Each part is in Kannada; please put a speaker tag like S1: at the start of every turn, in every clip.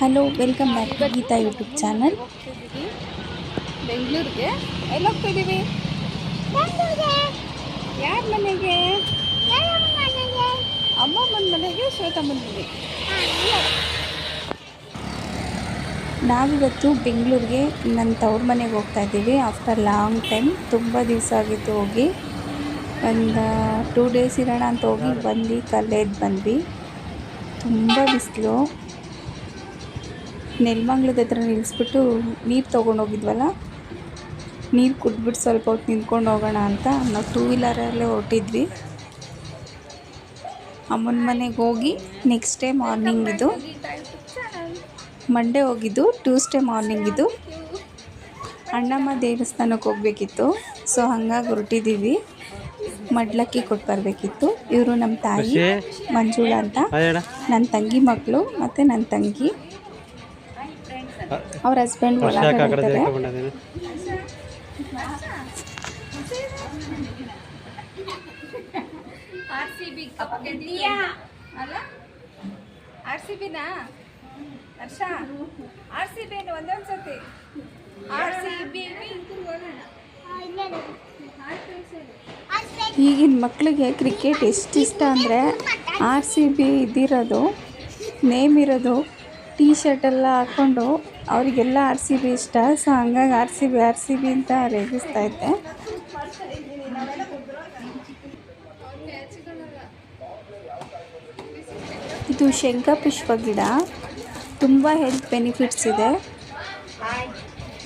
S1: Hello welcome back to Geeta YouTube channel
S2: ಬೆಂಗಳೂರಿಗೆ. ಎಲ್ಲಿ ಹೋಗ್ತಿದ್ದೀವಿ ಯಾರ ಮನೆಗೆ? ಅಮ್ಮಮ್ಮನ ಮನೆಗೆ ಶ್ವೇತಮ್ಮನ ಮನೆಗೆ.
S1: ನಾವಿವತ್ತು ಬೆಂಗಳೂರಿಗೆ ನನ್ನ ತವ್ರ ಮನೆಗೆ ಹೋಗ್ತಾ ಇದ್ದೀವಿ. ಆಫ್ಟರ್ ಲಾಂಗ್ ಟೈಮ್ ತುಂಬ ದಿವಸ ಆಗಿತ್ತು ಹೋಗಿ. ಒಂದು ಟೂ ಡೇಸ್ ಇರೋಣ ಅಂತ ಹೋಗಿ ಬಂದು ಕಲ್ಲೇದು ಬಂದ್ವಿ. ತುಂಬ ಬಿಸಿಲು. ನೆಲಮಂಗ್ಲದ ಹತ್ರ ನಿಲ್ಲಿಸ್ಬಿಟ್ಟು ನೀರು ತೊಗೊಂಡೋಗಿದ್ವಲ್ಲ? ನೀರು ಕುಡ್ಬಿಟ್ಟು ಸ್ವಲ್ಪ ಹೊತ್ತು ನಿಂತ್ಕೊಂಡು ಹೋಗೋಣ ಅಂತ ನಾವು ಟೂ ವೀಲರಲ್ಲೇ ಹೊರಟಿದ್ವಿ. ಅಮ್ಮನ ಮನೆಗೆ ಹೋಗಿ ನೆಕ್ಸ್ಟ್ ಡೇ ಮಾರ್ನಿಂಗ್ ಇದು. ಮಂಡೇ ಹೋಗಿದ್ದು ಟ್ಯೂಸ್ಡೇ ಮಾರ್ನಿಂಗ್ ಇದು. ಅಣ್ಣಮ್ಮ ದೇವಸ್ಥಾನಕ್ಕೆ ಹೋಗ್ಬೇಕಿತ್ತು. ಸೊ ಹಂಗಾಗಿ ಹೊರಟಿದ್ದೀವಿ ಮಡ್ಲಕ್ಕಿ ಕೊಟ್ಟು ಬರಬೇಕಿತ್ತು. ಇವರು ನಮ್ಮ ತಾಯಿ ಮಂಜುಳ ಅಂತ. ನನ್ನ ತಂಗಿ ಮಕ್ಕಳು ಮತ್ತು ನನ್ನ ತಂಗಿ. ಅವ್ರ ಹಸ್ಬೆಂಡ್
S2: ಆರ್ ಸಿ ಬಿ ಅಲ್ಲ? ಆರ್ ಸಿ ಬಿನಾ ಹರ್ಷ ಆರ್ ಸಿ ಬಿ ಒಂದೊಂದು ಸತಿ ಆರ್ ಸಿ ಬಿ
S1: ಈಗಿನ ಮಕ್ಕಳಿಗೆ ಕ್ರಿಕೆಟ್ ಎಷ್ಟು ಇಷ್ಟ ಅಂದರೆ ಆರ್ ಸಿ ಬಿ ಇದಿರೋದು ನೇಮ್ ಇರೋದು ಟೀ ಶರ್ಟೆಲ್ಲ ಹಾಕ್ಕೊಂಡು ಅವರಿಗೆಲ್ಲ ಆರ್ ಸಿ ಬಿ ಇಷ್ಟ. ಸೊ ಹಂಗಾಗಿ R C B, R C B ಅಂತ ರೇಗಿಸ್ತಾ ಇದ್ದೆ. ಇದು ಶಂಖಪುಷ್ಪ ಗಿಡ. ತುಂಬ ಹೆಲ್ತ್ ಬೆನಿಫಿಟ್ಸ್ ಇದೆ.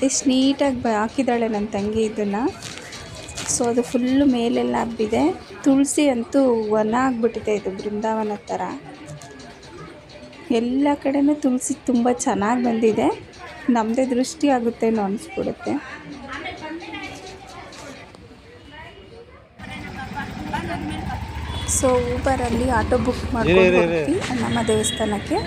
S1: ಎಷ್ಟು ನೀಟಾಗಿ ಬ ಹಾಕಿದ್ದಾಳೆ ನನ್ನ ತಂಗಿ ಇದನ್ನು. ಸೊ ಅದು ಫುಲ್ಲು ಮೇಲೆಲ್ಲ ಹಬ್ಬಿದೆ. ತುಳಸಿ ಅಂತೂ ವನ ಆಗಿಬಿಟ್ಟಿದೆ ಇದು ಬೃಂದಾವನ ಥರ ಎಲ್ಲ ಕಡೆನೂ ತುಳಸಿ ತುಂಬ ಚೆನ್ನಾಗಿ ಬಂದಿದೆ. ನಮ್ಮದೇ ದೃಷ್ಟಿ ಆಗುತ್ತೇನೋ ಅನಿಸ್ಬಿಡುತ್ತೆ. ಸೊ ಊಬರಲ್ಲಿ ಆಟೋ ಬುಕ್ ಮಾಡ್ಕೊಂಡು ಹೋಗ್ತೀವಿ ನಮ್ಮ ದೇವಸ್ಥಾನಕ್ಕೆ.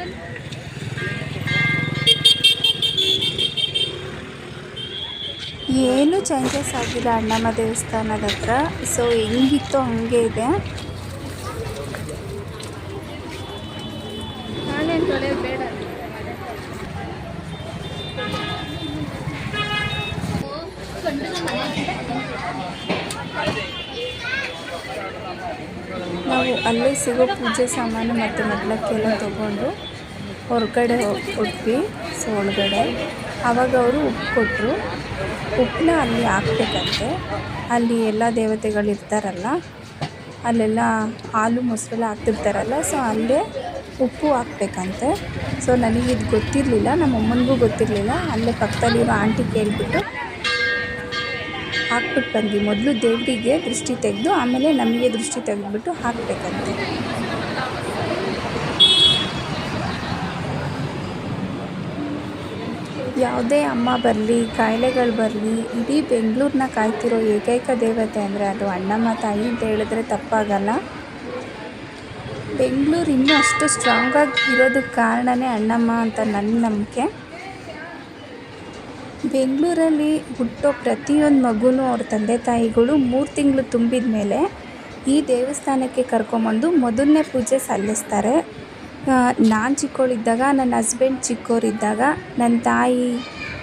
S1: ಏನು ಚೇಂಜಸ್ ಆಗಿಲ್ಲ ಅಣ್ಣಮ್ಮ ದೇವಸ್ಥಾನದ ಹತ್ರ. ಸೊ ಹೆಂಗಿತ್ತು ಹಂಗೆ ಇದೆ
S2: ನಾನೇನು ತೊಳೆಯೋದು ಬೇಡ
S1: ನಾವು ಅಲ್ಲೇ ಸಿಗೋ ಪೂಜೆ ಸಾಮಾನು ಮತ್ತು ಮಡ್ಲಕ್ಕೆಲ್ಲ ತೊಗೊಂಡು ಹೊರಗಡೆ ಹೋದ್ವಿ ಸೊ ಒಳಗಡೆ. ಆವಾಗ ಅವರು ಉಪ್ಪು ಕೊಟ್ಟರು ಉಪ್ಪನ್ನ ಅಲ್ಲಿ ಹಾಕ್ಬೇಕಂತೆ. ಅಲ್ಲಿ ಎಲ್ಲ ದೇವತೆಗಳು ಇರ್ತಾರಲ್ಲ, ಅಲ್ಲೆಲ್ಲ ಹಾಲು ಮೊಸರೆಲ್ಲ ಹಾಕ್ತಿರ್ತಾರಲ್ಲ, ಸೊ ಅಲ್ಲೇ ಉಪ್ಪು ಹಾಕ್ಬೇಕಂತೆ. ಸೊ ನನಗೆ ಇದು ಗೊತ್ತಿರಲಿಲ್ಲ ನಮ್ಮ ಅಮ್ಮನಿಗೂ ಗೊತ್ತಿರಲಿಲ್ಲ. ಅಲ್ಲೇ ಪಕ್ಕದಲ್ಲಿರೋ ಆಂಟಿ ಕೇಳಿಬಿಟ್ಟು ಹಾಕ್ಬಿಟ್ಟು ಬಂದ್ವಿ. ಮೊದಲು ದೇವರಿಗೆ ದೃಷ್ಟಿ ತೆಗೆದು, ಆಮೇಲೆ ನಮಗೆ ದೃಷ್ಟಿ ತೆಗೆದ್ಬಿಟ್ಟು ಹಾಕಬೇಕಂತೆ. ಯಾವುದೇ ಅಮ್ಮ ಬರಲಿ, ಕಾಯಿಲೆಗಳು ಬರಲಿ, ಇಡೀ ಬೆಂಗಳೂರನ್ನ ಕಾಯ್ತಿರೋ ಏಕೈಕ ದೇವತೆ ಅಂದರೆ ಅದು ಅಣ್ಣಮ್ಮ ತಾಯಿ ಅಂತ ಹೇಳಿದ್ರೆ ತಪ್ಪಾಗಲ್ಲ. ಬೆಂಗಳೂರು ಇನ್ನೂ ಅಷ್ಟು ಸ್ಟ್ರಾಂಗಾಗಿ ಇರೋದಕ್ಕೆ ಕಾರಣನೇ ಅಣ್ಣಮ್ಮ ಅಂತ ನನ್ನ ನಂಬಿಕೆ. ಬೆಂಗಳೂರಲ್ಲಿ ಹುಟ್ಟೋ ಪ್ರತಿಯೊಂದು ಮಗುನೂ ಅವ್ರ ತಂದೆ ತಾಯಿಗಳು ಮೂರು ತಿಂಗಳು ತುಂಬಿದ ಮೇಲೆ ಈ ದೇವಸ್ಥಾನಕ್ಕೆ ಕರ್ಕೊಂಬಂದು ಮೊದಲನೇ ಪೂಜೆ ಸಲ್ಲಿಸ್ತಾರೆ. ನಾನು ಚಿಕ್ಕವಳಿದ್ದಾಗ ನನ್ನ ಹಸ್ಬೆಂಡ್ ಚಿಕ್ಕೋರಿದ್ದಾಗ ನನ್ನ ತಾಯಿ,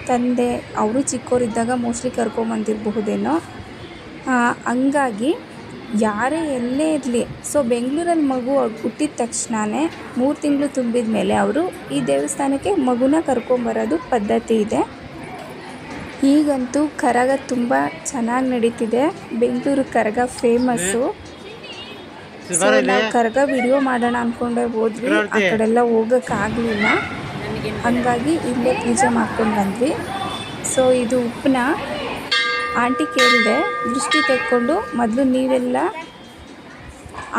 S1: ತಂದೆ, ಅವರು ಚಿಕ್ಕವರಿದ್ದಾಗ ಮೋಸ್ಟ್ಲಿ ಕರ್ಕೊಂಬಂದಿರಬಹುದೇನೋ. ಹಂಗಾಗಿ ಯಾರೇ ಎಲ್ಲೇ ಇರಲಿ, ಸೊ ಬೆಂಗಳೂರಲ್ಲಿ ಮಗು ಹುಟ್ಟಿದ ತಕ್ಷಣವೇ ಮೂರು ತಿಂಗಳು ತುಂಬಿದ ಮೇಲೆ ಅವರು ಈ ದೇವಸ್ಥಾನಕ್ಕೆ ಮಗುನ ಕರ್ಕೊಂಬರೋದು ಪದ್ಧತಿ ಇದೆ. ಈಗಂತೂ ಕರಗ ತುಂಬ ಚೆನ್ನಾಗಿ ನಡೀತಿದೆ. ಬೆಂಗಳೂರು ಕರಗ ಫೇಮಸ್ಸು ಸೊ ನಾವು ಕರಗ ವಿಡಿಯೋ ಮಾಡೋಣ ಅಂದ್ಕೊಂಡೆ ಹೋದ್ವಿ. ಆ ಕಡೆಲ್ಲ ಹೋಗೋಕ್ಕಾಗಲಿಲ್ಲ ಹಂಗಾಗಿ ಇಲ್ಲೇ ಪೂಜೆ ಮಾಡ್ಕೊಂಡು ಬಂದ್ವಿ. ಸೊ ಇದು ಉಪ್ಪನ್ನ ಆಂಟಿ ಕೇಳಿದೆ ದೃಷ್ಟಿ ತೆಕ್ಕೊಂಡು ಮೊದಲು ನೀವೆಲ್ಲ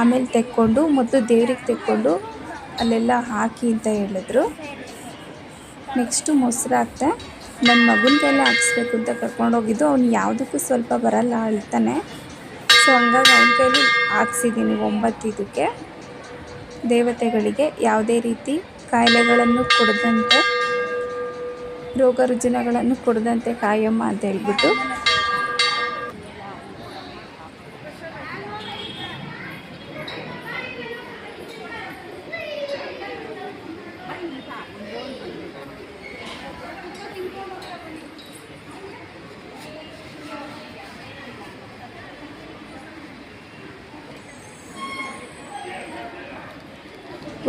S1: ಆಮೇಲೆ ತೆಕ್ಕೊಂಡು ಮೊದಲು ದೇವ್ರಿಗೆ ತೆಕ್ಕೊಂಡು ಅಲ್ಲೆಲ್ಲ ಹಾಕಿ ಅಂತ ಹೇಳಿದ್ರು. ನೆಕ್ಸ್ಟು ಮೊಸರು ಹಾಕ್ತೆ ನನ್ನ ಮಗನ ಕೈಲೇ ಹಾಕ್ಸ್ಬೇಕು ಅಂತ ಕರ್ಕೊಂಡೋಗಿದ್ದು ಅವ್ನು ಯಾವುದಕ್ಕೂ ಸ್ವಲ್ಪ ಬರಲ್ಲ ಅಳ್ತಾನೆ ಸೊ ಹಂಗಾಗಿ ಅವನ ಕೈಲಿ ಹಾಕ್ಸಿದ್ದೀನಿ ಒಂಬತ್ತು ಇದಕ್ಕೆ. ದೇವತೆಗಳಿಗೆ ಯಾವುದೇ ರೀತಿ ಕಾಯಿಲೆಗಳನ್ನು ಕೊಡದಂತೆ ರೋಗ ರುಜಿನಗಳನ್ನು ಕೊಡದಂತೆ ಕಾಯಮ್ಮ ಅಂತ ಹೇಳ್ಬಿಟ್ಟು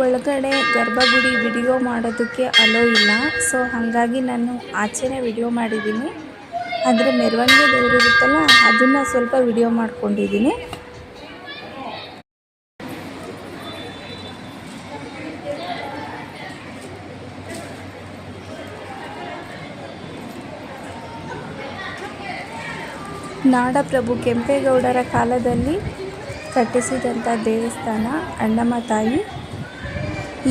S1: ಒಳಗಡೆ ಗರ್ಭಗುಡಿ ವಿಡಿಯೋ ಮಾಡೋದಕ್ಕೆ ಅಲೋ ಇಲ್ಲ. ಸೊ ಹಾಗಾಗಿ ನಾನು ಆಚೆನೇ ವಿಡಿಯೋ ಮಾಡಿದ್ದೀನಿ. ಅಂದರೆ ಮೆರವಣಿಗೆ ದೇವರಿರುತ್ತಲ್ಲ ಅದನ್ನು ಸ್ವಲ್ಪ ವಿಡಿಯೋ ಮಾಡ್ಕೊಂಡಿದ್ದೀನಿ. ನಾಡಪ್ರಭು ಕೆಂಪೇಗೌಡರ ಕಾಲದಲ್ಲಿ ಕಟ್ಟಿಸಿದಂಥ ದೇವಸ್ಥಾನ ಅಣ್ಣಮ್ಮ ತಾಯಿ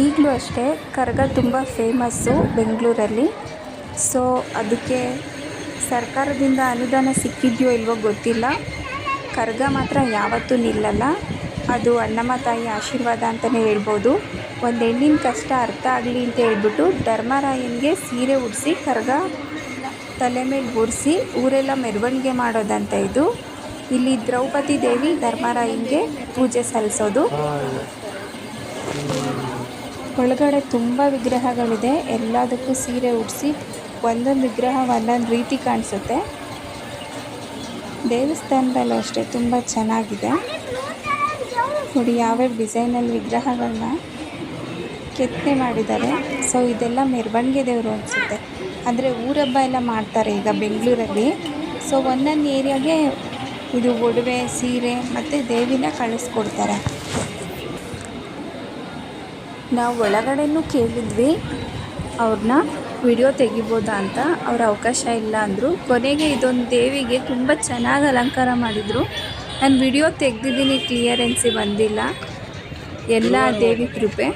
S1: ಈಗಲೂ ಅಷ್ಟೇ ಕರಗ ತುಂಬ ಫೇಮಸ್ಸು ಬೆಂಗಳೂರಲ್ಲಿ. ಸೊ ಅದಕ್ಕೆ ಸರ್ಕಾರದಿಂದ ಅನುದಾನ ಸಿಕ್ಕಿದೆಯೋ ಇಲ್ವೋ ಗೊತ್ತಿಲ್ಲ. ಕರಗ ಮಾತ್ರ ಯಾವತ್ತೂ ನಿಲ್ಲಲ್ಲ. ಅದು ಅಣ್ಣಮ್ಮ ತಾಯಿ ಆಶೀರ್ವಾದ ಅಂತಲೇ ಹೇಳ್ಬೋದು. ಒಂದು ಹೆಣ್ಣಿನ ಕಷ್ಟ ಅರ್ಥ ಆಗಲಿ ಅಂತ ಹೇಳ್ಬಿಟ್ಟು ಧರ್ಮರಾಯನಿಗೆ ಸೀರೆ ಉಡಿಸಿ, ಕರಗ ತಲೆ ಮೇಲೆ ಬೊರಿಸಿ ಊರೆಲ್ಲ ಮೆರವಣಿಗೆ ಮಾಡೋದಂತ ಇದು. ಇಲ್ಲಿ ದ್ರೌಪದಿ ದೇವಿ ಧರ್ಮರಾಯನಿಗೆ ಪೂಜೆ ಸಲ್ಲಿಸೋದು ಒಳಗಡೆ ತುಂಬ ವಿಗ್ರಹಗಳಿದೆ. ಎಲ್ಲದಕ್ಕೂ ಸೀರೆ ಉಡಿಸಿ ಒಂದೊಂದು ವಿಗ್ರಹ ಒಂದೊಂದು ರೀತಿ ಕಾಣಿಸುತ್ತೆ. ದೇವಸ್ಥಾನದಲ್ಲೂ ಅಷ್ಟೇ ತುಂಬ ಚೆನ್ನಾಗಿದೆ. ನೋಡಿ ಯಾವ್ಯಾವ ಡಿಸೈನಲ್ಲಿ ವಿಗ್ರಹಗಳನ್ನ ಕೆತ್ತನೆ ಮಾಡಿದ್ದಾರೆ. ಸೊ ಇದೆಲ್ಲ ಮೆರವಣಿಗೆ ದೇವರು ಅನಿಸುತ್ತೆ. ಅಂದರೆ ಊರಬ್ಬ ಎಲ್ಲ ಮಾಡ್ತಾರೆ ಈಗ ಬೆಂಗಳೂರಲ್ಲಿ. ಸೊ ಒಂದೊಂದು ಏರಿಯಾಗೆ ಇದು ಒಡವೆ, ಸೀರೆ ಮತ್ತು ದೇವಿನ ಕಳಿಸ್ಕೊಡ್ತಾರೆ. ನಾವು ಒಳಗಡೆನೂ ಕೇಳಿದ್ವಿ. ಅವ್ರನ್ನ ವಿಡಿಯೋ ತೆಗಿಬೋದಾ ಅಂತ. ಅವ್ರ ಅವಕಾಶ ಇಲ್ಲ ಅಂದರು. ಕೊನೆಗೆ ಇದೊಂದು ದೇವಿಗೆ ತುಂಬ ಚೆನ್ನಾಗಿ ಅಲಂಕಾರ ಮಾಡಿದರು. ನಾನು ವಿಡಿಯೋ ತೆಗ್ದಿದ್ದೀನಿ ಕ್ಲಿಯರೆನ್ಸಿ ಬಂದಿಲ್ಲ. ಎಲ್ಲ ದೇವಿ ಕೃಪೆ.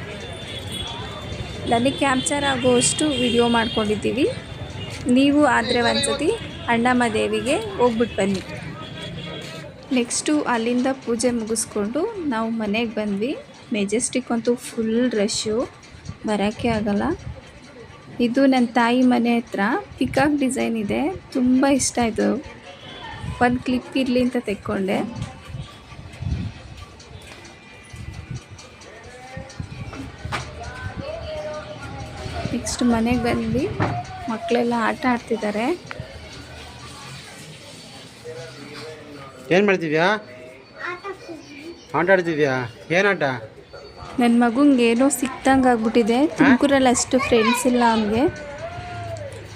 S1: ನನಗೆ ಕ್ಯಾಪ್ಚರ್ ಆಗುವಷ್ಟು ವಿಡಿಯೋ ಮಾಡ್ಕೊಂಡಿದ್ದೀವಿ. ನೀವು ಆದರೆ ಒಂದ್ಸತಿ ಅಣ್ಣಮ್ಮ ದೇವಿಗೆ ಹೋಗ್ಬಿಟ್ಟು ಬನ್ನಿ. ನೆಕ್ಸ್ಟು ಅಲ್ಲಿಂದ ಪೂಜೆ ಮುಗಿಸ್ಕೊಂಡು ನಾವು ಮನೆಗೆ ಬಂದ್ವಿ. ಮೆಜೆಸ್ಟಿಕ್ ಅಂತೂ ಫುಲ್ ರಶ್ಶು ಬರೋಕ್ಕೆ ಆಗಲ್ಲ. ಇದು ನನ್ನ ತಾಯಿ ಮನೆ ಹತ್ರ. ಪಿಕಾಕ್ ಡಿಸೈನ್ ಇದೆ. ತುಂಬ ಇಷ್ಟ ಆಯಿತು ಒಂದು ಕ್ಲಿಪ್ ಇರಲಿ ಅಂತ ತೆಕ್ಕೊಂಡೆ. ನೆಕ್ಸ್ಟ್ ಮನೆಗೆ ಬಂದು ಮಕ್ಕಳೆಲ್ಲ ಆಟ ಆಡ್ತಿದ್ದಾರೆ
S3: ಏನು ಮಾಡ್ತಿದ್ಯಾ? ಆಟ ಆಡ್ತಿದ್ಯಾ? ಏನಾಟ ಆಟ?
S1: ನನ್ನ ಮಗುಂಗೆ ಏನೋ ಸಿಕ್ತಂಗೆ ಆಗ್ಬಿಟ್ಟಿದೆ ತುಮಕೂರಲ್ಲಿ ಅಷ್ಟು ಫ್ರೆಂಡ್ಸ್ ಇಲ್ಲ ಅವನಿಗೆ.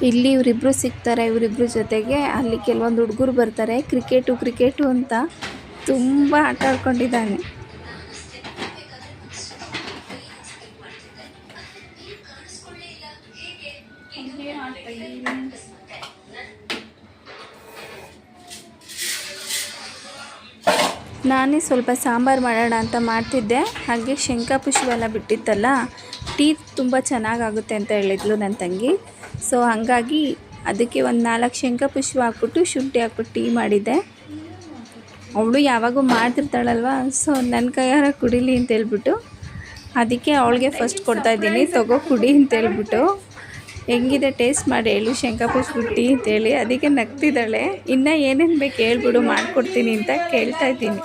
S1: ಇಲ್ಲಿ ಇವರಿಬ್ಬರು ಸಿಗ್ತಾರೆ ಇವರಿಬ್ಬರು ಜೊತೆಗೆ. ಅಲ್ಲಿ ಕೆಲವೊಂದು ಹುಡುಗರು ಬರ್ತಾರೆ. ಕ್ರಿಕೆಟು ಕ್ರಿಕೆಟು ಅಂತ ತುಂಬ ಆಟ ಆಡ್ಕೊಂಡಿದ್ದಾನೆ. ನಾನೇ ಸ್ವಲ್ಪ ಸಾಂಬಾರು ಮಾಡೋಣ ಅಂತ ಮಾಡ್ತಿದ್ದೆ. ಹಾಗೆ ಶಂಖಪುಷ್ಪ ಎಲ್ಲ ಬಿಟ್ಟಿತ್ತಲ್ಲ, ಟೀ ತುಂಬ ಚೆನ್ನಾಗಾಗುತ್ತೆ ಅಂತ ಹೇಳಿದ್ಲು ನನ್ನ ತಂಗಿ. ಸೊ ಹಾಗಾಗಿ ಅದಕ್ಕೆ ಒಂದು ನಾಲ್ಕು ಶಂಕಾಪುಷ್ಪ ಹಾಕ್ಬಿಟ್ಟು ಶುಂಠಿ ಹಾಕ್ಬಿಟ್ಟು ಟೀ ಮಾಡಿದ್ದೆ. ಅವಳು ಯಾವಾಗೂ ಮಾಡ್ತಿರ್ತಾಳಲ್ವ ಸೊ ನನ್ನ ಕೈಯಾರ ಕುಡೀಲಿ ಅಂತ ಹೇಳ್ಬಿಟ್ಟು, ಅದಕ್ಕೆ ಅವಳಿಗೆ ಫಸ್ಟ್ ಕೊಡ್ತಾ ಇದ್ದೀನಿ, ತಗೋ ಕುಡಿ ಅಂತ ಹೇಳ್ಬಿಟ್ಟು. ಹೆಂಗಿದೆ ಟೇಸ್ಟ್ ಮಾಡಿ ಹೇಳು ಶಂಖಪುಷ್ಪ ಬುಟ್ಟಿ ಅಂತೇಳಿ ಅದಕ್ಕೆ ನಗ್ತಿದ್ದಾಳೆ. ಇನ್ನೂ ಏನೇನು ಬೇಕು ಹೇಳ್ಬಿಡು ಮಾಡಿಕೊಡ್ತೀನಿ ಅಂತ ಕೇಳ್ತಾ ಇದ್ದೀನಿ?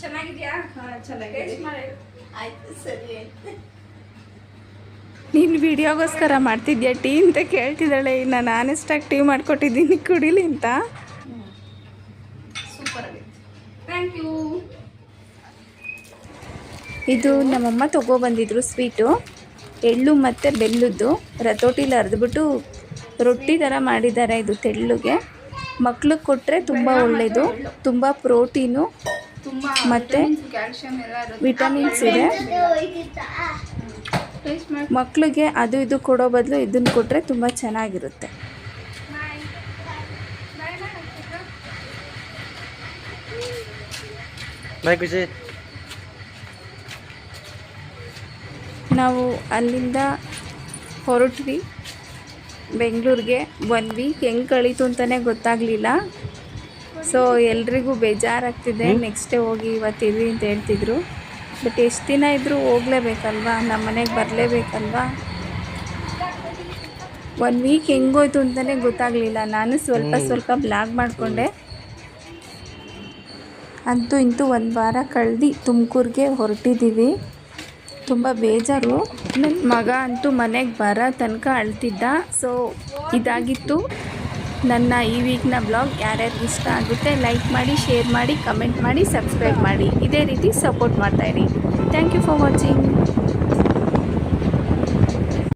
S2: ಚೆನ್ನಾಗಿದ್ಯಾ? ಚೆನ್ನಾಗಿದೆ. ಆಯ್ತು ಸರಿ ಆಯ್ತು.
S1: ನೀನು ವಿಡಿಯೋಗೋಸ್ಕರ ಮಾಡ್ತಿದ್ಯಾ ಟೀ ಅಂತ ಕೇಳ್ತಿದ್ದಾಳೆ. ಇನ್ನು ನಾನೆಷ್ಟಾಗಿ ಟೀ ಮಾಡಿಕೊಟ್ಟಿದ್ದೀನಿ ಕುಡಿಲಿ ಅಂತ.
S2: ಥ್ಯಾಂಕ್ ಯು
S1: ಇದು ನಮ್ಮಮ್ಮ ತೊಗೊಬಂದಿದ್ರು ಸ್ವೀಟು. ಎಳ್ಳು ಮತ್ತು ಬೆಲ್ಲದ್ದು. ರತೋಟಿಲಿ ಅರ್ದ್ಬಿಟ್ಟು ರೊಟ್ಟಿ ಥರ ಮಾಡಿದ್ದಾರೆ ಇದು ತೆಳ್ಳುಗೆ. ಮಕ್ಳಿಗೆ ಕೊಟ್ಟರೆ ತುಂಬ ಒಳ್ಳೆಯದು ತುಂಬ ಪ್ರೋಟೀನು. ಮತ್ತು ವಿಟಮಿನ್ಸ್ ಇದೆ. ಮಕ್ಳಿಗೆ ಅದು ಇದು ಕೊಡೋ ಬದಲು ಇದನ್ನು ಕೊಟ್ಟರೆ ತುಂಬ ಚೆನ್ನಾಗಿರುತ್ತೆ.
S2: ಬಾಯ್ ಬಾಯ್
S3: ಬಾಯ್
S1: ನಾವು ಅಲ್ಲಿಂದ ಹೊರಟ್ವಿ. ಬೆಂಗಳೂರಿಗೆ ಒನ್ ವೀಕ್ ಹೆಂಗೆ ಕಳೀತು ಅಂತಲೇ ಗೊತ್ತಾಗಲಿಲ್ಲ. ಸೊ ಎಲ್ರಿಗೂ ಬೇಜಾರಾಗ್ತಿದೆ. ನೆಕ್ಸ್ಟ್ ಡೇ ಹೋಗಿ ಇವತ್ತಿರ್ರಿ ಅಂತ ಹೇಳ್ತಿದ್ರು. ಬಟ್ ಎಷ್ಟು ದಿನ ಇದ್ದರೂ ಹೋಗ್ಲೇಬೇಕಲ್ವಾ? ನಮ್ಮ ಮನೆಗೆ ಬರಲೇಬೇಕಲ್ವಾ? ಒನ್ ವೀಕ್ ಹೆಂಗೋಯ್ತು ಅಂತಲೇ ಗೊತ್ತಾಗಲಿಲ್ಲ. ನಾನು ಸ್ವಲ್ಪ ಸ್ವಲ್ಪ ಬ್ಲಾಗ್ ಮಾಡಿಕೊಂಡೆ. ಅಂತೂ ಇಂತೂ ಒಂದು ವಾರ ಕಳೆದು ತುಮಕೂರಿಗೆ ಹೊರಟಿದ್ದೀವಿ ತುಂಬ ಬೇಜಾರು. ನನ್ನ ಮಗ ಅಂತೂ ಮನೆಗೆ ಬರೋ ತನಕ ಅಳ್ತಿದ್ದ. ಸೊ ಇದಾಗಿತ್ತು. ನನ್ನ ಈ ವೀಕ್ನ ಬ್ಲಾಗ್ ಯಾರ್ಯಾರು ಇಷ್ಟ ಆಗುತ್ತೆ ಲೈಕ್ ಮಾಡಿ ಶೇರ್ ಮಾಡಿ ಕಮೆಂಟ್ ಮಾಡಿ ಸಬ್ಸ್ಕ್ರೈಬ್ ಮಾಡಿ. ಇದೇ ರೀತಿ ಸಪೋರ್ಟ್ ಮಾಡ್ತಾಯಿರಿ ಥ್ಯಾಂಕ್ ಯು ಫಾರ್ ವಾಚಿಂಗ್